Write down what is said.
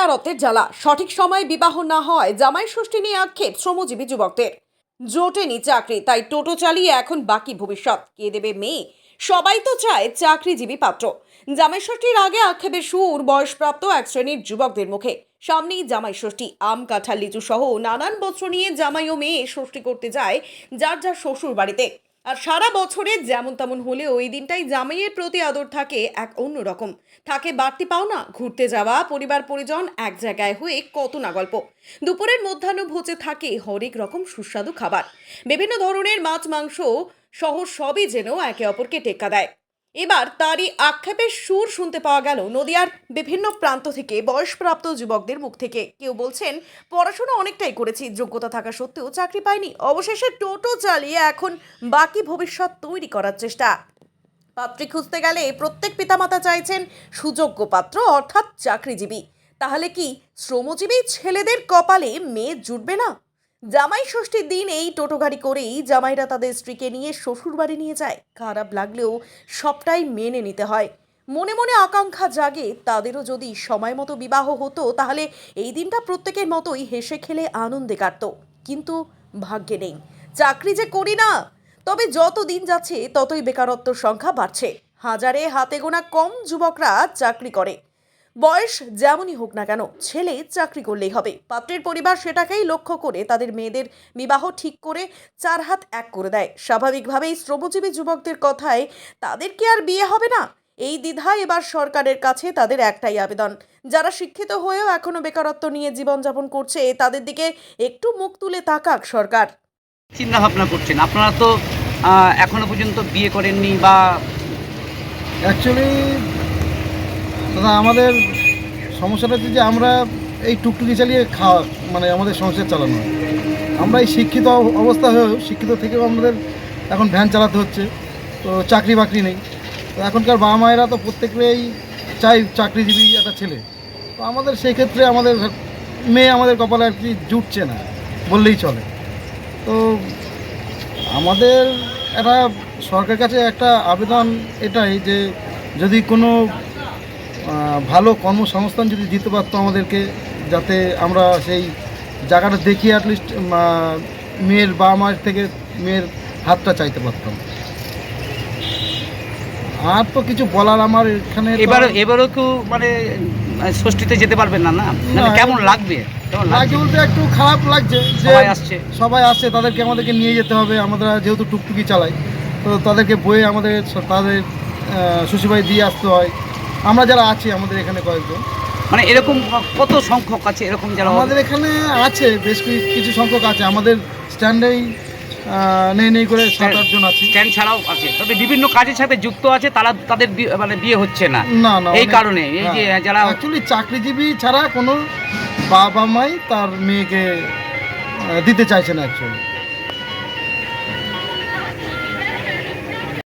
বেকারত্বের জ্বালা। সঠিক সময়ে বিবাহ না হয় জামাই ষষ্ঠী নিয়ে আক্ষেপ শ্রমজীবী যুবকদের। জোটেনি চাকরি, তাই টোটো চালিয়ে এখন বাকি ভবিষ্যৎ। কে দেবে মেয়ে? সবাই তো চায় চাকরিজীবী পাত্র। জামাই ষষ্ঠীর আগে আক্ষেপের সুর বয়সপ্রাপ্ত এক শ্রেণির যুবকদের মুখে। সামনেই জামাই ষষ্ঠী, আম, কাঁঠাল লিচু সহ নানান বস্ত্র নিয়ে জামাই ও মেয়ে ষষ্ঠী করতে যায় যার যার শ্বশুর বাড়িতে আর সারা বছরে যেমন তেমন হলেও ওই দিনটাই জামাইয়ের প্রতি আদর থাকে এক অন্যরকম থাকে বাড়তি পাওনা, ঘুরতে যাওয়া, পরিবার পরিজন এক জায়গায় হয়ে কত না গল্প। দুপুরের মধ্যাহ্ন ভোজে থাকে হরেক রকম সুস্বাদু খাবার। বিভিন্ন ধরনের মাছ, মাংস সহ সবই যেন একে অপরকে টেক্কা দেয়। এবার তারই আক্ষেপের সুর শুনতে পাওয়া গেল নদিয়ার বিভিন্ন প্রান্ত থেকে। বয়সপ্রাপ্ত যুবকদের মুখ থেকে কেউ বলছেন, পড়াশোনা অনেকটাই করেছি, যোগ্যতা থাকা সত্ত্বেও চাকরি পাইনি। অবশেষে টোটো চালিয়ে এখন বাকি ভবিষ্যৎ তৈরি করার চেষ্টা। পাত্রী খুঁজতে গেলে প্রত্যেক পিতামাতা চাইছেন সুযোগ্য পাত্র, অর্থাৎ চাকরিজীবী। তাহলে কি শ্রমজীবী ছেলেদের কপালে মেয়ে জুটবে না? জামাই ষষ্ঠীর দিন এই টোটো গাড়ি করেই জামাইরা তাদের স্ত্রীকে নিয়ে শ্বশুর বাড়ি নিয়ে যায়। খারাপ লাগলেও সবটাই মেনে নিতে হয়। মনে মনে আকাঙ্ক্ষা জাগে, তাদেরও যদি সময় মতো বিবাহ হতো, তাহলে এই দিনটা প্রত্যেকের মতোই হেসে খেলে আনন্দে কাটতো। কিন্তু ভাগ্যে নেই। চাকরি যে করি না, তবে যত দিন যাচ্ছে, ততই বেকারত্বর সংখ্যা বাড়ছে। হাজারে হাতে গোনা কম যুবকরা চাকরি করে। বয়স যেমনই হোক না কেন ছেলে চাকরি করলেই হবে। পাত্রের পরিবার সেটাকেই লক্ষ্য করে তাদের মেয়েদের বিবাহ ঠিক করে চার হাত এক করে দেয়। স্বাভাবিকভাবেই শ্রমজীবী যুবকদের কথায় তাদের কি আর বিয়ে হবে না? এই দ্বিধা এবার সরকারের কাছে তাদের একটাই আবেদন। যারা শিক্ষিত হয়েও এখনও বেকারত্ব নিয়ে জীবনযাপন করছে তাদের দিকে একটু মুখ তুলে তাকাক সরকার। চিন্তা ভাবনা করছেন। আপনারা তো এখনও পর্যন্ত বিয়ে করেননি বা অ্যাকচুয়ালি দাদা আমাদের সমস্যাটা হচ্ছে যে আমরা এই টুকটুকি চালিয়ে খাওয়া মানে আমাদের সংসার চালানো হয়। আমরা এই শিক্ষিত অব- অবস্থা হয়েও, শিক্ষিত থেকেও আমাদের এখন ভ্যান চালাতে হচ্ছে। তো চাকরি বাকরি নেই। তো এখনকার বাবা মায়েরা তো প্রত্যেকেই চাই চাকরিজীবী একটা ছেলে। তো আমাদের সেই ক্ষেত্রে আমাদের মেয়ে আমাদের কপালে আর কি জুটছে না, বললেই চলে। তো আমাদের একটা সরকারের কাছে একটা আবেদন এটাই যে যদি কোনো ভালো কর্মসংস্থান যদি দিতে পারতো আমাদেরকে যাতে আমরা সেই জায়গাটা দেখি অ্যাটলিস্ট মেয়ের বাবা মায়ের থেকে মেয়ের হাতটা চাইতে পারতাম। আর তো কিছু বলার আমার এখানে এবার এবারও কেউ মানে ষষ্ঠীতে যেতে পারবেন না না? মানে কেমন লাগবে? লাগে বলতে একটু খারাপ লাগছে যে সবাই আসছে। সবাই আসছে তাদেরকে আমাদেরকে নিয়ে যেতে হবে আমরা যেহেতু টুকটুকি চালাই তো তাদেরকে বয়ে আমাদের তাদের শ্বশুরবাড়ি দিয়ে আসতে হয়। আমরা যারা আছি আমাদের এখানে কয়েকজন। মানে এরকম কত সংখ্যক আছে এরকম যারা আমাদের এখানে আছে বেশ কিছু সংখ্যক আছে। আমাদের স্ট্যান্ডেই নেই নেই করে সাত আটজন আছে। স্ট্যান্ড ছাড়াও আছে। তবে বিভিন্ন কাজের সাথে যুক্ত আছে তারা তাদের মানে বিয়ে হচ্ছে না। না না এই কারণে, এই যে যারা- অ্যাকচুয়ালি চাকরিজীবী ছাড়া কোনো বাবা মাই তার মেয়েকে দিতে চাইছে না অ্যাকচুয়ালি